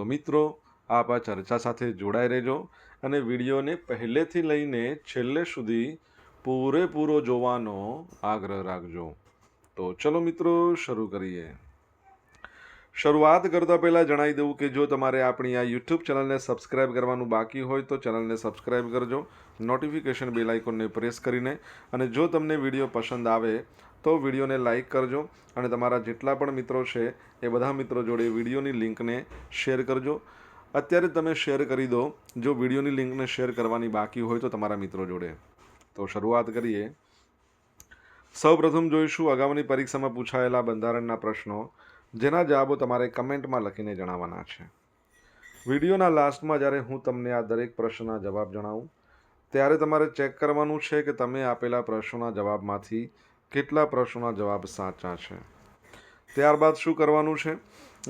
તો મિત્રો, આપ આ ચર્ચા સાથે જોડાઈ રહેજો અને વિડીયોને પહેલેથી લઈને છેલ્લે સુધી પૂરેપૂરો જોવાનો આગ્રહ રાખજો. તો ચલો મિત્રો, શરૂ કરીએ. શરૂઆત કરતાં પહેલાં જણાવી દઉં કે જો તમારે આપણી આ યુટ્યુબ ચેનલને સબસ્ક્રાઇબ કરવાનું બાકી હોય તો ચેનલને સબસ્ક્રાઇબ કરજો નોટિફિકેશન બેલ આઇકોનને પ્રેસ કરીને અને જો તમને વીડિયો પસંદ આવે તો વિડીયોને લાઇક કરજો અને તમારા જેટલા પણ મિત્રો છે એ બધા મિત્રો જોડે વિડીયોની લિંકને શેર કરજો. અત્યારે તમે શેર કરી દો, જો વિડીયોની લિંકને શેર કરવાની બાકી હોય તો તમારા મિત્રો જોડે. તો શરૂઆત કરીએ. સૌપ્રથમ જોઈશું, અગાઉની પરીક્ષામાં પૂછાયેલા બંધારણના પ્રશ્નો. જેના જવાબો તમારે કમેન્ટમાં લખીને જણાવવાના છે. વિડીયોના લાસ્ટમાં જ્યારે હું તમને આ દરેક પ્રશ્નના જવાબ જણાવું, ત્યારે તમારે ચેક કરવાનું છે કે તમે આપેલા પ્રશ્નોના જવાબમાંથી કેટલા પ્રશ્નોના જવાબ સાચા છે. ત્યારબાદ શું કરવાનું છે?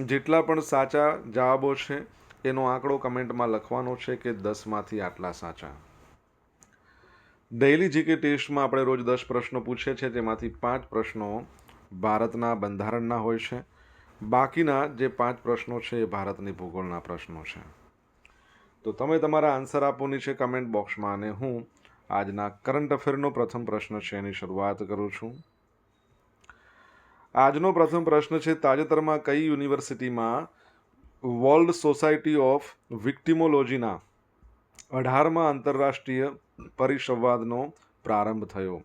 જેટલા પણ સાચા જવાબો છે, એનો આંકડો કમેન્ટમાં લખવાનો છે કે દસમાંથી આટલા સાચા. ડેઇલી જીકે ટેસ્ટમાં આપણે રોજ દસ પ્રશ્નો પૂછીએ છીએ, જેમાંથી પાંચ પ્રશ્નો ભારતના બંધારણના હોય છે. બાકીના જે પાંચ પ્રશ્નો છે એ ભારતની ભૂગોળના પ્રશ્નો છે. તો તમે તમારા આન્સર આપવાની છે કમેન્ટ બોક્સમાં અને હું આજના કરંટ અફેરનો પ્રથમ પ્રશ્ન છે એની શરૂઆત કરું છું. આજનો પ્રથમ પ્રશ્ન છે, તાજેતરમાં કઈ યુનિવર્સિટીમાં વર્લ્ડ સોસાયટી ઓફ વિક્ટિમોલોજીના અઢારમાં આંતરરાષ્ટ્રીય પરિસંવાદનો પ્રારંભ થયો.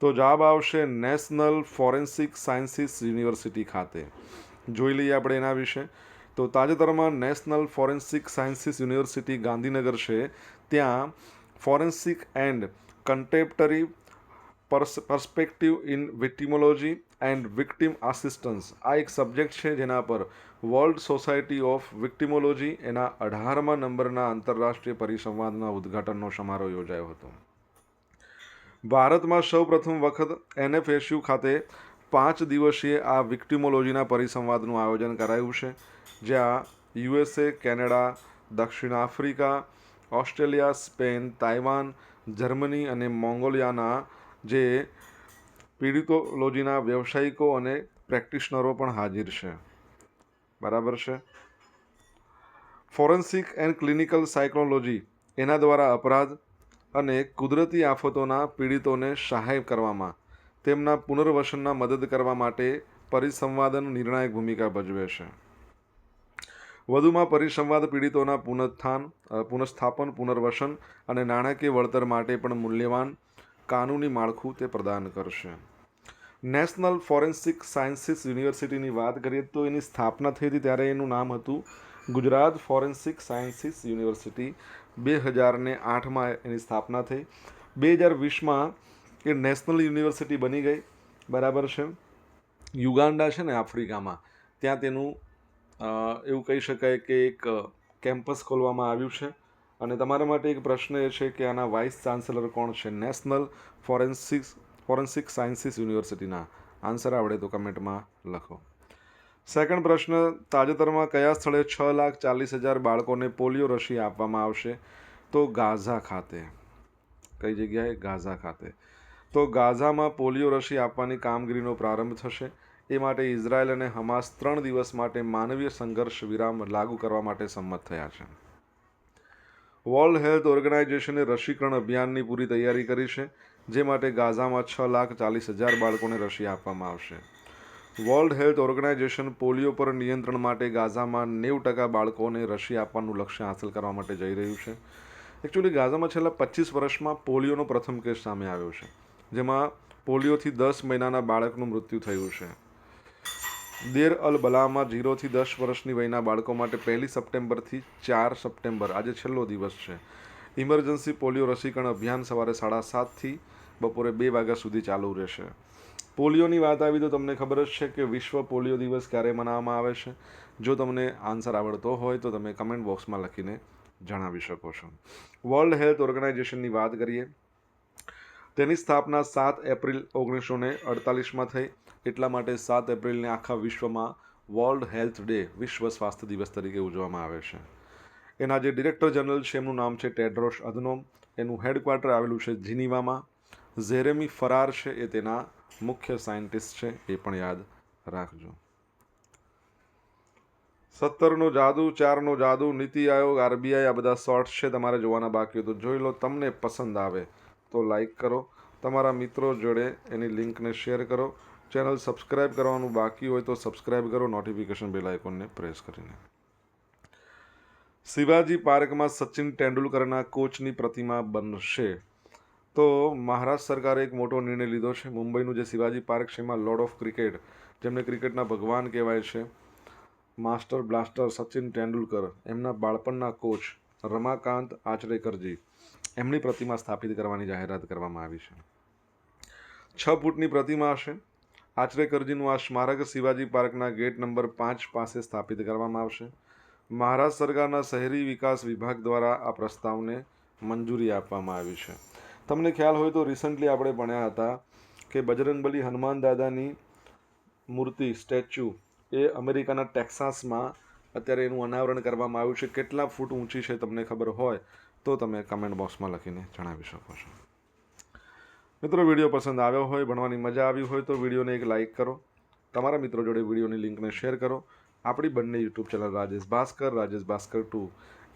તો જવાબ આવશે નેશનલ ફોરેન્સિક સાયન્સીસ યુનિવર્સિટી ખાતે. જોઈ લઈએ આપણે એના વિશે. તો તાજેતરમાં national forensic sciences university Gandhinagar છે. ત્યાં forensic and contemporary perspective in victimology and victim assistance. આ એક સબ્જેક્ટ છે જેના પર વર્લ્ડ સોસાયટી ઓફ વિક્ટિમોલોજી એના અઢારમા નંબરના આંતરરાષ્ટ્રીય પરિસંવાદના ઉદ્ઘાટનનો સમારોહ યોજાયો હતો. ભારતમાં સૌપ્રથમ વખત એનએફએસયુ ખાતે પાંચ દિવસીય આ વિક્ટિમોલોજીના પરિસંવાદનું આયોજન કરાયું છે, જ્યાં યુએસએ, કેનેડા, દક્ષિણ Africa, Australia, Spain, Taiwan, Germany અને મોંગોલિયાના જે પીડિતોલોજીના વ્યવસાયિકો અને પ્રેક્ટિશનરો પણ હાજર છે. બરાબર છે? ફોરેન્સિક એન્ડ ક્લિનિકલ સાયકોલોજી એના દ્વારા અપરાધ અને કુદરતી આફતોના પીડિતોને સહાય કરવામાં તેમના પુનર્વસનના મદદ કરવા માટે પરિસંવાદન નિર્ણાયક ભૂમિકા ભજવે છે. વધુમાં પરિસંવાદ પીડિતોના પુનઃસ્થાન પુનઃસ્થાપન, પુનર્વસન અને નાણાકીય વળતર માટે પણ મૂલ્યવાન કાનૂની માળખું તે પ્રદાન કરશે. નેશનલ ફોરેન્સિક સાયન્સીસ યુનિવર્સિટીની વાત કરીએ તો એની સ્થાપના થઈ હતી ત્યારે એનું નામ હતું ગુજરાત ફોરેન્સિક સાયન્સીસ યુનિવર્સિટી. બે હજારને આઠમાં એની સ્થાપના થઈ. બે હજાર વીસમાં એ નેશનલ યુનિવર્સિટી બની ગઈ. બરાબર છે? યુગાન્ડા છે ને આફ્રિકામાં, ત્યાં તેનું એવું કહી શકાય કે એક કેમ્પસ ખોલવામાં આવ્યું છે. અને તમારા માટે એક પ્રશ્ન એ છે કે આના વાઇસ ચાન્સેલર કોણ છે? નેશનલ ફોરેન્સિક્સ, ફોરેન્સિક સાયન્સીસ યુનિવર્સિટીના. આન્સર આવડે તો કમેન્ટમાં લખો. સેકન્ડ પ્રશ્ન, તાજેતરમાં કયા સ્થળે છ લાખ ચાલીસ હજાર બાળકોને પોલિયો રસી આપવામાં આવશે? તો ગાઝા ખાતે. કઈ જગ્યાએ? ગાઝા ખાતે. તો ગાઝામાં પોલિયો રસી આપવાની કામગીરીનો પ્રારંભ થશે. એ માટે ઇઝરાયલ અને હમાસ ત્રણ દિવસ માટે માનવીય સંઘર્ષ વિરામ લાગુ કરવા માટે સંમત થયા છે. વર્લ્ડ હેલ્થ ઓર્ગેનાઇઝેશને રસીકરણ અભિયાનની પૂરી તૈયારી કરી છે, જે માટે ગાઝામાં છ લાખ ચાલીસ હજાર બાળકોને રસી આપવામાં આવશે. વર્લ્ડ હેલ્થ ઓર્ગેનાઇઝેશન પોલિયો પર નિયંત્રણ માટે ગાઝામાં નેવું ટકા બાળકોને રસી આપવાનું લક્ષ્ય હાંસલ કરવા માટે જઈ રહ્યું છે. એકચ્યુઅલી ગાઝામાં છેલ્લા પચીસ વર્ષમાં પોલિયોનો પ્રથમ કેસ સામે આવ્યો છે. જેમાં પોલિયોથી દસ મહિનાના બાળકનું મૃત્યુ થયું છે. દેર અલ બલામાં જીરોથી દસ વર્ષની વયના બાળકો માટે પહેલી સપ્ટેમ્બરથી ચાર સપ્ટેમ્બર, આજે છેલ્લો દિવસ છે. ઇમરજન્સી પોલિયો રસીકરણ અભિયાન સવારે સાડા સાતથી બપોરે બે વાગ્યા સુધી ચાલુ રહેશે. પોલિયોની વાત આવી તો તમને ખબર જ છે કે વિશ્વ પોલિયો દિવસ ક્યારે મનાવવામાં આવે છે? જો તમને આન્સર આવડતો હોય તો તમે કમેન્ટ બોક્સમાં લખીને જણાવી શકો છો. વર્લ્ડ હેલ્થ ઓર્ગેનાઇઝેશનની વાત કરીએ. તેની સ્થાપના સાત એપ્રિલ ઓગણીસો ને અડતાલીસમાં થઈ. એટલા માટે સાત એપ્રિલને આખા વિશ્વમાં વર્લ્ડ હેલ્થ ડે વિશ્વ સ્વાસ્થ્ય દિવસ તરીકે ઉજવવામાં આવે છે. એના જે ડિરેક્ટર જનરલ છે, એમનું નામ છે ટેડ્રોસ અધનોમ. એનું હેડક્વાર્ટર આવેલું છે જીનીવામાં. ઝેરેમી ફરાર છે, એ તેના મુખ્ય સાયન્ટિસ્ટ છે, એ પણ યાદ રાખજો. સત્તરનો જાદુ, ચારનો જાદુ, નીતિ આયોગ, આરબીઆઈ, આ બધા શોર્ટ્સ છે, તમારે જોવાના બાકી હોય તો જોઈ લો, તમને પસંદ આવે. તો લાઈક કરો. તમારા મિત્રો જોડે એની લિંકને શેર કરો. ચેનલ સબસ્ક્રાઇબ કરવાનું બાકી હોય તો સબસ્ક્રાઇબ કરો નોટિફિકેશન બેલ આઇકોનને પ્રેસ કરીને. શિવાજી પાર્કમાં સચિન તેંડુલકરના કોચની પ્રતિમા બનશે. તો મહારાષ્ટ્ર સરકારે એક મોટો નિર્ણય લીધો છે. મુંબઈનું જે શિવાજી પાર્ક છે, એમાં લોર્ડ ઓફ ક્રિકેટ જેમને ક્રિકેટના ભગવાન કહેવાય છે માસ્ટર બ્લાસ્ટર સચિન તેંડુલકર, એમના બાળપણના કોચ રમાકાંત આચરેકરજી. એમની પ્રતિમા સ્થાપિત કરવાની જાહેરાત કરવામાં આવી છે. છ ફૂટની પ્રતિમા હશે. આચરેકરજીનું આ સ્મારક શિવાજી પાર્કના ગેટ નંબર પાંચ પાસે સ્થાપિત કરવામાં આવશે. મહારાષ્ટ્ર સરકારના શહેરી વિકાસ વિભાગ દ્વારા આ પ્રસ્તાવને મંજૂરી આપવામાં આવી છે. તમને ખ્યાલ હોય તો રિસન્ટલી આપણે ભણ્યા હતા કે બજરંગબલી હનુમાન દાદાની મૂર્તિ, સ્ટેચ્યુ એ અમેરિકાના ટેક્સાસમાં અત્યારે એનું અનાવરણ કરવામાં આવ્યું છે. કેટલા ફૂટ ઊંચી છે તમને ખબર હોય તો તમે કમેન્ટ બોક્સમાં લખીને જણાવી શકો છો. મિત્રો, વીડિયો પસંદ આવ્યો હોય, ભણવાની મજા આવી હોય, તો વિડીયોને એક લાઇક કરો. તમારા મિત્રો જોડે વિડીયોની લિંકને શેર કરો. આપણી બંને YouTube channel Rajesh Bhaskar Rajesh Bhaskar two.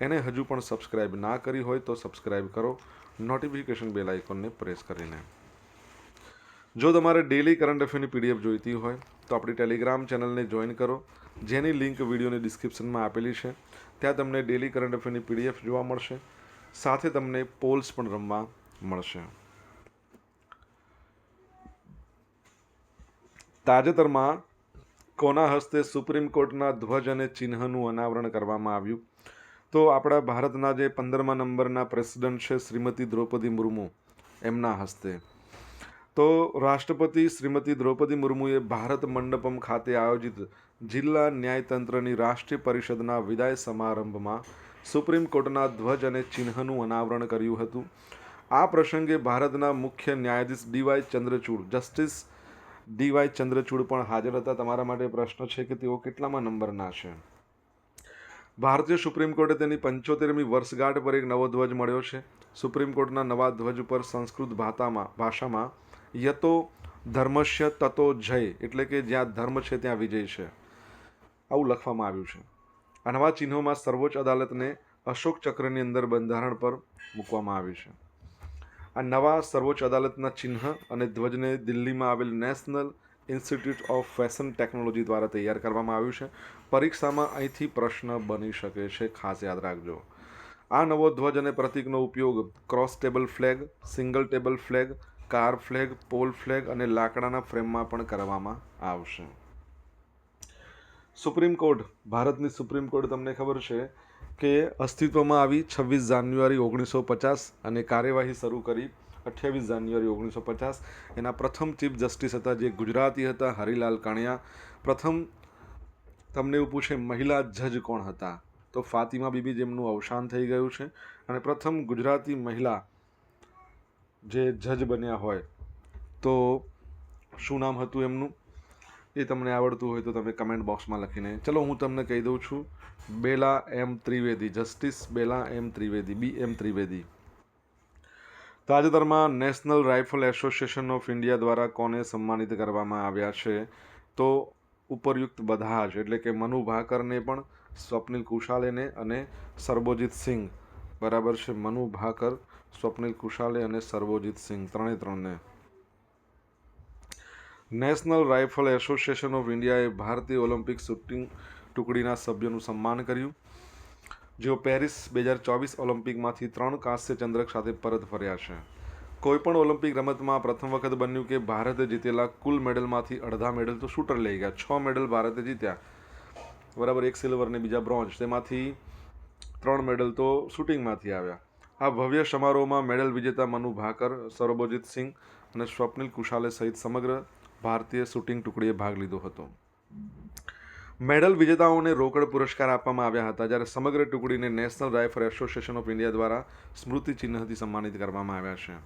એને હજુ પણ સબસ્ક્રાઇબ ના કરી હોય, તો સબસ્ક્રાઇબ કરો. નોટિફિકેશન બેલ આઇકોનને પ્રેસ કરીને. જો તમારે ડેલી કરંટ અફેરની પીડીએફ જોઈતી હોય, તો આપણી ટેલિગ્રામ ચેનલને જોઈન કરો. જેની લિંક વિડીયોની ડિસ્ક્રિપ્શનમાં આપેલી છે. ત્યાં તમને ડેલી કરંટ અફેરની પીડીએફ જોવા મળશે. સાથે તમને પોલ્સ પણ રમવા મળશે. તાજેતરમાં કોના હસ્તે સુપ્રીમ કોર્ટના ધ્વજ અને ચિહ્નનું અનાવરણ કરવામાં આવ્યું? તો આપણા ભારતના જે પંદરમા નંબરના પ્રેસિડન્ટ છે શ્રીમતી દ્રૌપદી મુર્મુ એમના હસ્તે. તો રાષ્ટ્રપતિ શ્રીમતી દ્રૌપદી મુર્મુએ ભારત મંડપમ ખાતે આયોજિત જિલ્લા ન્યાયતંત્રની રાષ્ટ્રીય પરિષદના વિદાય સમારંભમાં સુપ્રીમ કોર્ટના ધ્વજ અને ચિહ્નનું અનાવરણ કર્યું હતું. આ પ્રસંગે ભારતના મુખ્ય ન્યાયાધીશ DY Chandrachud, justice DY Chandrachud પણ હાજર હતા. તમારા માટે પ્રશ્ન છે કે તેઓ કેટલામાં નંબરના છે? ભારતીય સુપ્રીમ કોર્ટે તેની પંચોતેરમી વર્ષગાંઠ પર એક નવો ધ્વજ મળ્યો છે. સુપ્રીમ કોર્ટના નવા ધ્વજ પર સંસ્કૃત ભાષામાં ભાષામાં યતો ધર્મશ્ય તતો જય, એટલે કે જ્યાં ધર્મ છે ત્યાં વિજય છે. આવું લખવામાં આવ્યું છે. આ નવા ચિહ્નોમાં સર્વોચ્ચ અદાલતને અશોક ચક્રની અંદર બંધારણ પર મૂકવામાં આવ્યું છે. આ નવા સર્વોચ્ચ અદાલતના ચિહ્ન અને ધ્વજને દિલ્હીમાં આવેલ national institute of fashion technology દ્વારા તૈયાર કરવામાં આવ્યું છે. પરીક્ષામાં અહીંથી પ્રશ્ન બની શકે છે, ખાસ યાદ રાખજો. આ નવો ધ્વજ અને પ્રતીકનો ઉપયોગ cross table flag, single table flag, car flag, pole flag અને લાકડાના ફ્રેમમાં પણ કરવામાં આવશે. સુપ્રીમ કોર્ટ, ભારતની સુપ્રીમ કોર્ટ તમને ખબર છે કે અસ્તિત્વમાં આવી છવ્વીસ જાન્યુઆરી ઓગણીસો પચાસ અને કાર્યવાહી શરૂ કરી અઠ્યાવીસ જાન્યુઆરી ઓગણીસો પચાસ. એના પ્રથમ ચીફ જસ્ટિસ હતા જે ગુજરાતી હતા, હરિલાલ કાણિયા. પ્રથમ તમને એવું પૂછે, મહિલા જજ કોણ હતા? તો ફાતિમા બીબી જેમનું અવસાન થઈ ગયું છે. અને પ્રથમ ગુજરાતી મહિલા જે જજ બન્યા હોય, તો શું નામ હતું એમનું? એ તમને આવડતું હોય તો તમે કમેન્ટ બોક્સમાં લખીને. ચલો, હું તમને કહી દઉં છું. Bela M Trivedi, justice Bela M Trivedi, B M Trivedi. તાજેતરમાં national rifle association of India દ્વારા કોને સન્માનિત કરવામાં આવ્યા છે? તો ઉપરયુક્ત બધા જ, એટલે કે મનુ ભાકરને પણ, સ્વપ્નિલ કુશાલેને અને સરબોજીત સિંઘ. બરાબર છે, મનુ ભાકર, સ્વપ્નિલ કુશાલે અને સરબોજીત સિંઘ, ત્રણે ત્રણને. નેશનલ રાઇફલ એસોસિએશન ઓફ ઇન્ડિયાએ ભારતીય ઓલિમ્પિક શૂટિંગ ટુકડીના સભ્યોનું સન્માન કર્યું. જેઓ પેરિસ બે હજાર ચોવીસ ઓલિમ્પિકમાંથી ત્રણ કાંસ્ય ચંદ્રક સાથે પરત ફર્યા છે. કોઈપણ ઓલિમ્પિક રમતમાં પ્રથમ વખત બન્યું કે ભારતે જીતેલા કુલ મેડલમાંથી અડધા મેડલ તો શૂટર લઈ ગયા. છ મેડલ ભારતે જીત્યા. બરાબર એક સિલ્વર ને બીજા બ્રોન્ઝ. તેમાંથી ત્રણ મેડલ તો શૂટિંગમાંથી આવ્યા. આ ભવ્ય સમારોહમાં મેડલ વિજેતા મનુ ભાકર, સરબોજીત સિંઘ અને સ્વપ્નિલ કુશાલે સહિત સમગ્ર ભારતીય શૂટિંગ ટુકડીએ ભાગ લીધો હતો. મેડલ વિજેતાઓને રોકડ પુરસ્કાર આપવામાં આવ્યા હતા, જ્યારે સમગ્ર ટુકડીને national rifle association of India દ્વારા સ્મૃતિ ચિહ્નથી સન્માનિત કરવામાં આવ્યા છે.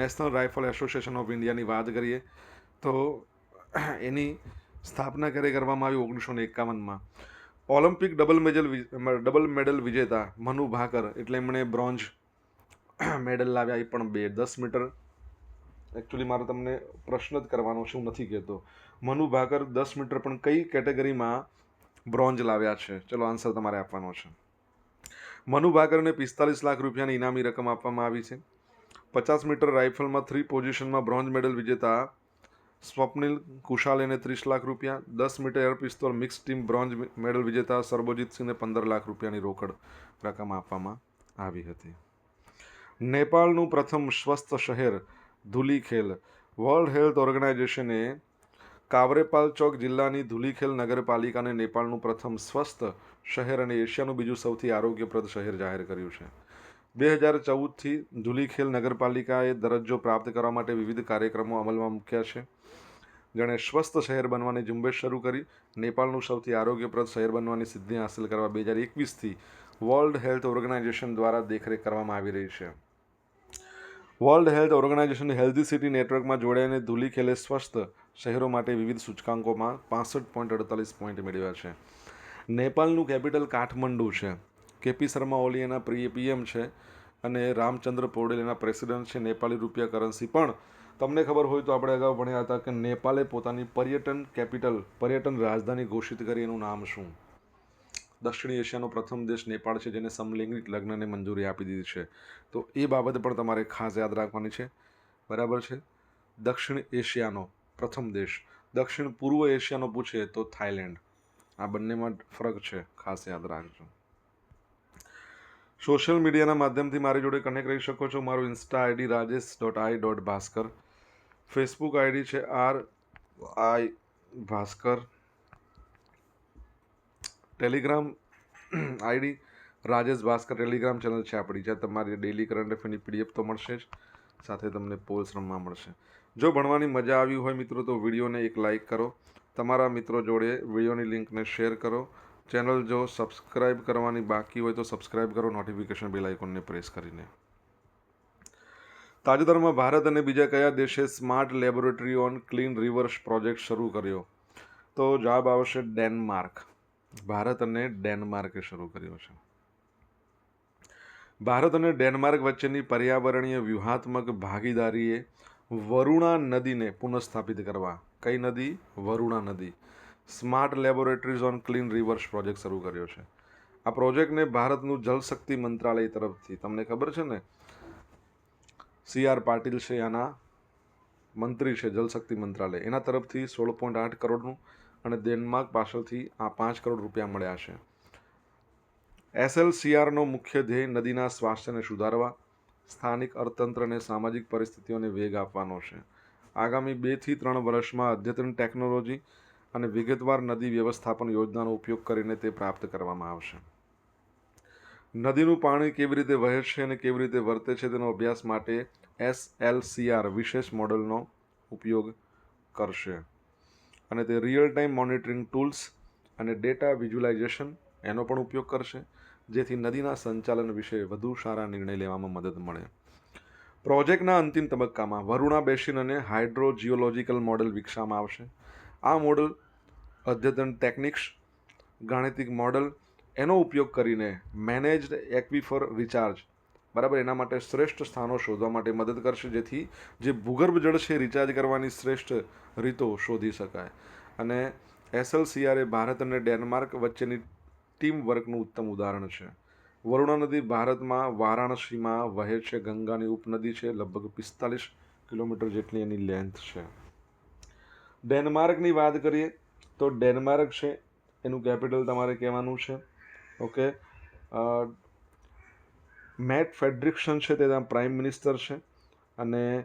નેશનલ રાઇફલ એસોસિએશન ઓફ ઇન્ડિયાની વાત કરીએ તો એની સ્થાપના ક્યારે કરવામાં આવી ઓગણીસો એકાવનમાં? Olympic double medal double medal વિજેતા મનુ ભાકર, એટલે એમણે બ્રોન્ઝ મેડલ લાવ્યા, એ પણ બે, દસ મીટર એકચ્યુઅલી મારે તમને પ્રશ્ન જ કરવાનો છે, હું નથી કહેતો. મનુ ભાકર દસ મીટર પણ કઈ કેટેગરીમાં બ્રોન્ઝ લાવ્યા છે? ચલો આન્સર તમારે આપવાનો છે. મનુ ભાકરને પિસ્તાલીસ લાખ રૂપિયાની ઇનામી રકમ આપવામાં આવી છે. પચાસ મીટર રાઇફલમાં થ્રી પોઝિશનમાં બ્રોન્ઝ મેડલ વિજેતા સ્વપ્નિલ કુશાલેને ત્રીસ લાખ રૂપિયા. દસ metre air pistol mix team bronze medal વિજેતા સરબોજીતસિંહને પંદર લાખ રૂપિયાની રોકડ રકમ આપવામાં આવી હતી. નેપાળનું પ્રથમ સ્વસ્થ શહેર ધુલીખેલ વર્લ્ડ હેલ્થ ઓર્ગેનાઇઝેશને કાવરેપાલ ચોક જિલ્લાની ધુલીખેલ નગરપાલિકાને નેપાળનું પ્રથમ સ્વસ્થ શહેર અને એશિયાનું બીજું સૌથી આરોગ્યપ્રદ શહેર જાહેર કર્યું છે. બે હજાર ચૌદથી ધુલીખેલ નગરપાલિકાએ દરજ્જો પ્રાપ્ત કરવા માટે વિવિધ કાર્યક્રમો અમલમાં મૂક્યા છે. જેણે સ્વસ્થ શહેર બનવાની ઝુંબેશ શરૂ કરી, નેપાળનું સૌથી આરોગ્યપ્રદ શહેર બનવાની સિદ્ધિ હાંસલ કરવા બે હજાર એકવીસથી વર્લ્ડ હેલ્થ ઓર્ગેનાઇઝેશન દ્વારા દેખરેખ કરવામાં આવી રહી છે. World health organisation healthy city નેટવર્કમાં જોડાઈને ધૂલીખેલે સ્વસ્થ શહેરો માટે વિવિધ સૂચકાંકોમાં પાસઠ પોઈન્ટ અડતાલીસ પોઈન્ટ મેળવ્યા છે. નેપાળનું કેપિટલ કાઠમંડુ છે. કેપી શર્મા ઓલી એના પ્રિય પીએમ છે અને રામચંદ્ર પૌડેલ એના પ્રેસિડેન્ટ છે નેપાળી રૂપિયા કરન્સી પણ તમને ખબર હોય તો આપણે અગાઉ ભણ્યા હતા કે નેપાલે પોતાની પર્યટન કેપિટલ, પર્યટન રાજધાની ઘોષિત કરી એનું નામ શું? દક્ષિણ એશિયાનો પ્રથમ દેશ નેપાળ છે, જેને સમલૈંગિક લગ્નને મંજૂરી આપી દીધી છે. તો એ બાબત પણ તમારે ખાસ યાદ રાખવાની છે. બરાબર છે? દક્ષિણ એશિયાનો પ્રથમ દેશ. દક્ષિણ પૂર્વ એશિયાનો પૂછે તો થાઈલેન્ડ આ બંનેમાં ફરક છે, ખાસ યાદ રાખજો. સોશિયલ મીડિયાના માધ્યમથી મારી જોડે કનેક્ટ રહી શકો છો. મારું insta ID Rajesh dot I dot Bhaskar Facebook ID છે R I Bhaskar. Telegram ID Rajesh Bhaskar Telegram channel છે આપણી, જ્યાં તમારી ડેલી કરંટ અફેરની પીડીએફ તો મળશે જ, સાથે તમને પોલ્સ રમવા મળશે. જો ભણવાની મજા આવી હોય મિત્રો, તો વિડીયોને એક લાઇક કરો, તમારા મિત્રો જોડે વિડીયોની લિંકને શેર કરો ચેનલ જો સબસ્ક્રાઇબ કરવાની બાકી હોય તો સબસ્ક્રાઇબ કરો નોટિફિકેશન બેલ આઇકોનને પ્રેસ કરીને. તાજેતરમાં ભારત અને બીજા કયા દેશે smart laboratory on clean rivers project શરૂ કર્યો? તો જવાબ આવશે ડેનમાર્ક. ભારત અને ડેનમાર્કે શરૂ કર્યો છે. ભારત અને ડેનમાર્ક વચ્ચેની પર્યાવરણીય વ્યૂહાત્મક ભાગીદારીએ વરુણા નદીને પુનઃસ્થાપિત કરવા, કઈ નદી? વરુણા નદી. Smart laboratories on clean rivers project શરૂ કર્યો છે. આ પ્રોજેક્ટને ભારતનું જલશક્તિ મંત્રાલય તરફથી, તમને ખબર છે ને? સી આર પાટીલ છે આના મંત્રી છે જલશક્તિ મંત્રાલય. એના તરફથી સોળ પોઈન્ટ આઠ કરોડનું અને ડેનમાર્ક પાસેથી આ પાંચ કરોડ રૂપિયા મળ્યા છે. એસએલસીઆરનો મુખ્ય ધ્યેય નદીના સ્વાસ્થ્યને સુધારવા, સ્થાનિક અર્થતંત્ર અને સામાજિક પરિસ્થિતિઓને વેગ આપવાનો છે. આગામી બેથી ત્રણ વર્ષમાં અદ્યતન ટેકનોલોજી અને વિગતવાર નદી વ્યવસ્થાપન યોજનાનો ઉપયોગ કરીને તે પ્રાપ્ત કરવામાં આવશે. નદીનું પાણી કેવી રીતે વહે છે અને કેવી રીતે વર્તે છે તેનો અભ્યાસ માટે એસ એલ સીઆર વિશેષ મોડલનો ઉપયોગ કરશે. અને તે રિયલ ટાઈમ મોનિટરિંગ ટૂલ્સ અને ડેટા વિઝ્યુલાઇઝેશન એનો પણ ઉપયોગ કરશે, જેથી નદીના સંચાલન વિશે વધુ સારા નિર્ણય લેવામાં મદદ મળે. પ્રોજેક્ટના અંતિમ તબક્કામાં વરુણા બેસિન અને હાઇડ્રો જીઓલોજીકલ મોડલ વિકસાવવામાં આવશે. આ મોડલ અદ્યતન ટેકનિક્સ, ગાણિતિક મોડલ, એનો ઉપયોગ કરીને મેનેજ્ડ એક્વિફર રિચાર્જ બરાબર, એના માટે શ્રેષ્ઠ સ્થાનો શોધવા માટે મદદ કરશે, જેથી જે ભૂગર્ભ જળ છે રિચાર્જ કરવાની શ્રેષ્ઠ રીતો શોધી શકાય. અને એસએલસીઆર એ ભારત અને ડેનમાર્ક વચ્ચેની ટીમ વર્કનું ઉત્તમ ઉદાહરણ છે. વરુણા નદી ભારતમાં વારાણસીમાં વહે છે, ગંગાની ઉપનદી છે, લગભગ પિસ્તાલીસ કિલોમીટર જેટલી એની લેન્થ છે. ડેનમાર્કની વાત કરીએ તો ડેનમાર્ક છે, એનું કેપિટલ તમારે કહેવાનું છે. ઓકે મેટ ફેડરિક્શન છે તે ત્યાં પ્રાઇમ મિનિસ્ટર છે અને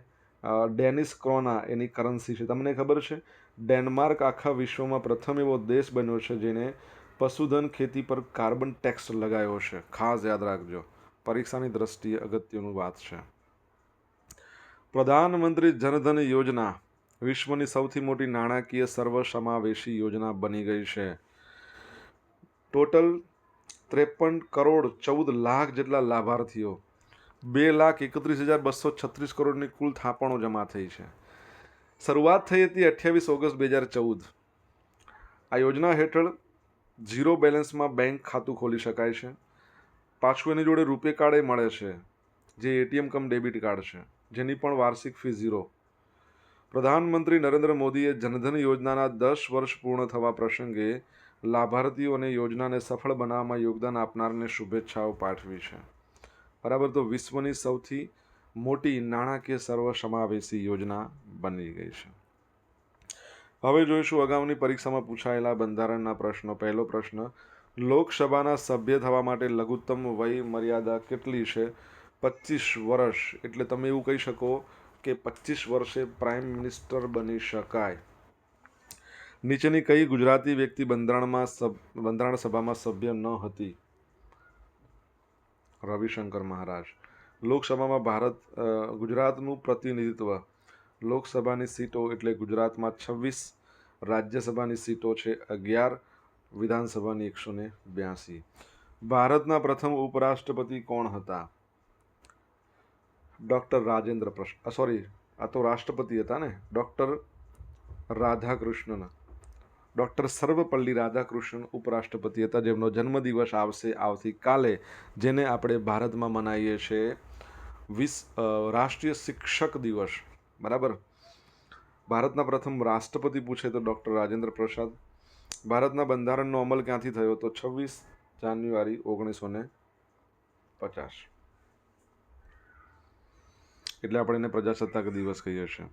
ડેનિસ ક્રોના એની કરન્સી છે. તમને ખબર છે? ડેનમાર્ક આખા વિશ્વમાં પ્રથમ એવો દેશ બન્યો છે જેને પશુધન ખેતી પર કાર્બન ટેક્સ લગાવ્યો છે. ખાસ યાદ રાખજો. પરીક્ષાની દ્રષ્ટિએ અગત્યનું વાત છે. પ્રધાનમંત્રી જનધન યોજના વિશ્વની સૌથી મોટી નાણાકીય સર્વસમાવેશી યોજના બની ગઈ છે. ટોટલ ત્રેપન કરોડ ચૌદ લાખ જેટલા લાભાર્થીઓ, બે લાખ એકત્રીસ હજાર બસો છત્રીસ કરોડની કુલ થાપણો જમા થઈ છે. શરૂઆત થઈ હતી અઠ્યાવીસ ઓગસ્ટ બે હજાર ચૌદ. આ યોજના હેઠળ ઝીરો બેલેન્સમાં બેંક ખાતું ખોલી શકાય છે. પાછું એની જોડે રૂપે કાર્ડે મળે છે, જે એટીએમ કમ ડેબિટ કાર્ડ છે, જેની પણ વાર્ષિક ફી ઝીરો. પ્રધાનમંત્રી નરેન્દ્ર મોદીએ જનધન યોજનાના દસ વર્ષ પૂર્ણ થવા પ્રસંગે લાભાર્થીઓ અને યોજનાને સફળ બનાવવામાં યોગદાન આપનારને શુભેચ્છાઓ પાઠવી છે. બરાબર, તો વિશ્વની સૌથી મોટી નાણાકીય સર્વસમાવેશી યોજના બની ગઈ છે. હવે જોઈશું અગાઉની પરીક્ષામાં પૂછાયેલા બંધારણના પ્રશ્નો. પહેલો પ્રશ્ન, લોકસભાના સભ્ય થવા માટે લઘુત્તમ વય મર્યાદા કેટલી છે? પચીસ વર્ષ, એટલે તમે એવું કહી શકો કે પચીસ વર્ષે પ્રાઇમ મિનિસ્ટર બની શકાય. નીચેની કઈ ગુજરાતી વ્યક્તિ બંધારણમાં બંધારણ સભામાં સભ્ય ન હતી? રવિશંકર મહારાજ. લોકસભામાં ભારત ગુજરાતનું પ્રતિનિધિત્વ. લોકસભાની સીટો એટલે ગુજરાતમાં છવ્વીસ, રાજ્યસભાની સીટો છે અગિયાર, વિધાનસભાની એકસો ને બ્યાસી. ભારતના પ્રથમ ઉપરાષ્ટ્રપતિ કોણ હતા? ડૉક્ટર રાજેન્દ્ર પ્રસાદ સોરી, આ તો રાષ્ટ્રપતિ હતા ને? ડૉક્ટર રાધાકૃષ્ણન. ડૉક્ટર સર્વપલ્લી રાધાકૃષ્ણન ઉપરાષ્ટ્રપતિ હતા. જેમનો જન્મદિવસ આવશે આવતીકાલે જેને આપણે ભારતમાં મનાવીએ છીએ વિસ રાષ્ટ્રીય શિક્ષક દિવસ. બરાબર? ભારતના પ્રથમ રાષ્ટ્રપતિ પૂછે તો ડૉક્ટર રાજેન્દ્ર પ્રસાદ. ભારતના બંધારણનો અમલ ક્યાંથી થયો તો છવ્વીસ જાન્યુઆરી ઓગણીસો ને પચાસ. એટલે આપણે એને પ્રજાસત્તાક દિવસ કહીએ છીએ.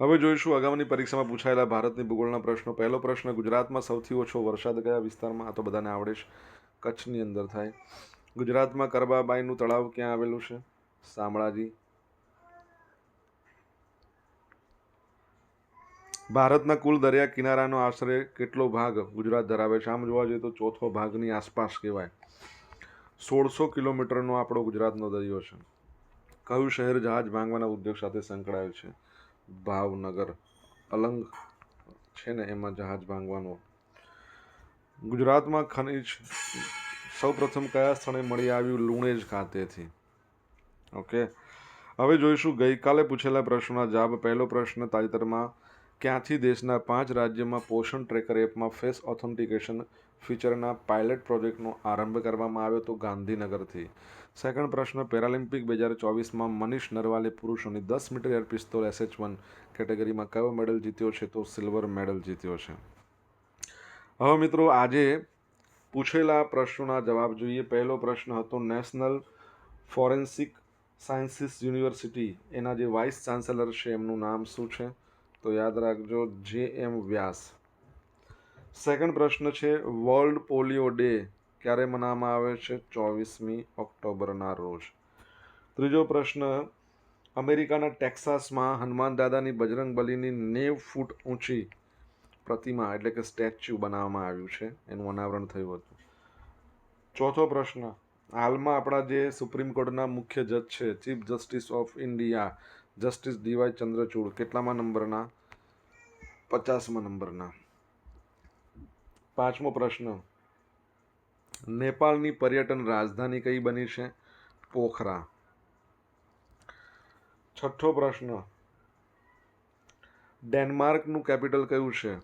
હવે જોઈશું આગામીની પરીક્ષામાં પૂછાયેલા ભારતની ભૂગોળના પ્રશ્નો. પહેલો પ્રશ્ન, ગુજરાતમાં સૌથી ઓછો વરસાદ કયા વિસ્તારમાં? આ તો બધાને આવડે છે કચ્છની અંદર થાય. ગુજરાતમાં કરબાબાઈનું તળાવ ક્યાં આવેલું છે? શામળાજી. ભારતના કુલ દરિયા કિનારાનો આશરે કેટલો ભાગ ગુજરાત ધરાવે છે? આમ જોવા જઈએ તો ચોથો ભાગની આસપાસ કહેવાય. સોળસો કિલોમીટરનો આપણો ગુજરાતનો દરિયો છે. કયું શહેર જહાજ ભાંગવાના ઉદ્યોગ સાથે સંકળાયેલ છે? ભાવનગર. અલંગ છે ને એમાં જહાજ ભાંગવાનો. ગુજરાતમાં ખનિજ સૌપ્રથમ કયા સ્થળે મળી આવ્યું? લુણેજ ખાતેથી. ઓકે. હવે જોઈશું. ગઈકાલે પૂછેલા પ્રશ્નના જવાબ. પહેલો પ્રશ્ન તાજેતરમાં. ક્યાંથી દેશના પાંચ રાજ્યમાં પોષણ ટ્રેકર એપમાં ફેસ ઓથેન્ટિકેશન ફીચરના પાયલટ પ્રોજેક્ટનો આરંભ કરવામાં આવ્યો તો ગાંધીનગરથી? સેકન્ડ પ્રશ્ન, પેરાલિમ્પિક બે હજાર ચોવીસમાં મનીષ નરવાલે પુરુષોની દસ metre air pistol SH one કેટેગરીમાં કયો મેડલ જીત્યો છે તો સિલ્વર મેડલ જીત્યો છે. હવે મિત્રો આજે પૂછેલા પ્રશ્નોના જવાબ જોઈએ. પહેલો પ્રશ્ન હતો નેશનલ ફોરેન્સિક સાયન્સીસ યુનિવર્સિટી, એના જે વાઇસ ચાન્સેલર છે એમનું નામ શું છે? તો યાદ રાખજો, જે એમ વ્યાસ. સેકન્ડ પ્રશ્ન છે, વર્લ્ડ પોલિયો ડે ક્યારે મનાવવામાં આવે છે? ચોવીસમી ઓક્ટોબરના રોજ. ત્રીજો પ્રશ્ન, અમેરિકાના ટેક્સાસમાં હનુમાન દાદાની બજરંગ બલીની નેવ ફૂટ ઊંચી પ્રતિમા એટલે કે સ્ટેચ્યુ બનાવવામાં આવ્યું છે. એનું અનાવરણ થયું હતું. ચોથો પ્રશ્ન, હાલમાં આપણા જે સુપ્રીમ કોર્ટના મુખ્ય જજ છે, chief justice of India, justice DY Chandrachud, કેટલામાં નંબરના? પચાસમાં નંબરના. પાંચમો પ્રશ્ન નેપાળની પર્યટન રાજધાની કઈ બની છે? પોખરા. છઠ્ઠો પ્રશ્ન. ડેનમાર્કનું કેપિટલ કયું છે?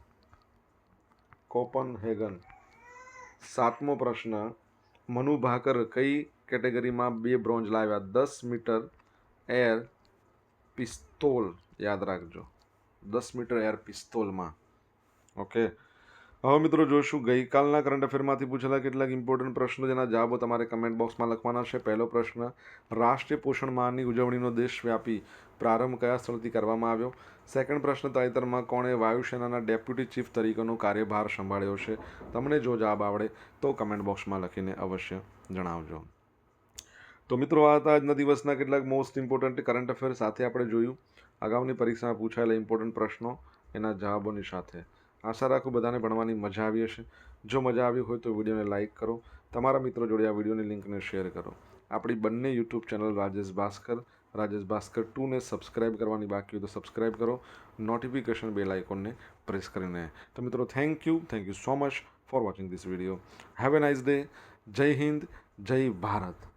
કોપન હેગન સાતમો પ્રશ્ન. મનુ ભાકર કઈ કેટેગરીમાં બે બ્રોન્ઝ લાવ્યા? દસ મીટર એર પિસ્તોલ. યાદ રાખજો. દસ મીટર એર પિસ્તોલમાં. ઓકે. હવે મિત્રો જોઈશું, ગઈકાલના કરંટ અફેરમાંથી પૂછેલા કેટલાક ઇમ્પોર્ટન્ટ પ્રશ્નો જેના જવાબો તમારે કમેન્ટ બોક્સમાં લખવાના છે. પહેલો પ્રશ્ન, રાષ્ટ્રીય પોષણ માહની ઉજવણીનો દેશવ્યાપી પ્રારંભ કયા સ્થળથી કરવામાં આવ્યો? સેકન્ડ પ્રશ્ન, તાજેતરમાં કોણે વાયુસેનાના ડેપ્યુટી ચીફ તરીકેનો કાર્યભાર સંભાળ્યો છે? તમને જો જવાબ આવડે તો કમેન્ટ બોક્સમાં લખીને અવશ્ય જણાવજો. તો મિત્રો, આ હતા આજના દિવસના કેટલાક મોસ્ટ ઇમ્પોર્ટન્ટ કરંટ અફેર સાથે આપણે જોયું. અગાઉની પરીક્ષામાં પૂછાયેલા ઇમ્પોર્ટન્ટ પ્રશ્નો, એના જવાબોની સાથે આશા રાખું બધાને ભણવાની મજા આવી હશે. જો મજા આવી હોય તો વિડીયોને લાઇક કરો. તમારા મિત્રો જોડે આ વિડીયોની લિંકને શેર કરો. આપણી બંને યુટ્યુબ ચેનલ રાજેશ ભાસ્કર રાજેશ ભાસ્કર ટુને સબસ્ક્રાઇબ કરવાની બાકી હોય તો સબસ્ક્રાઇબ કરો. નોટિફિકેશન બેલ આઇકોનને પ્રેસ કરીને. તો મિત્રો thank you thank you so much for watching this video have a nice day જય હિન્દ, જય ભારત.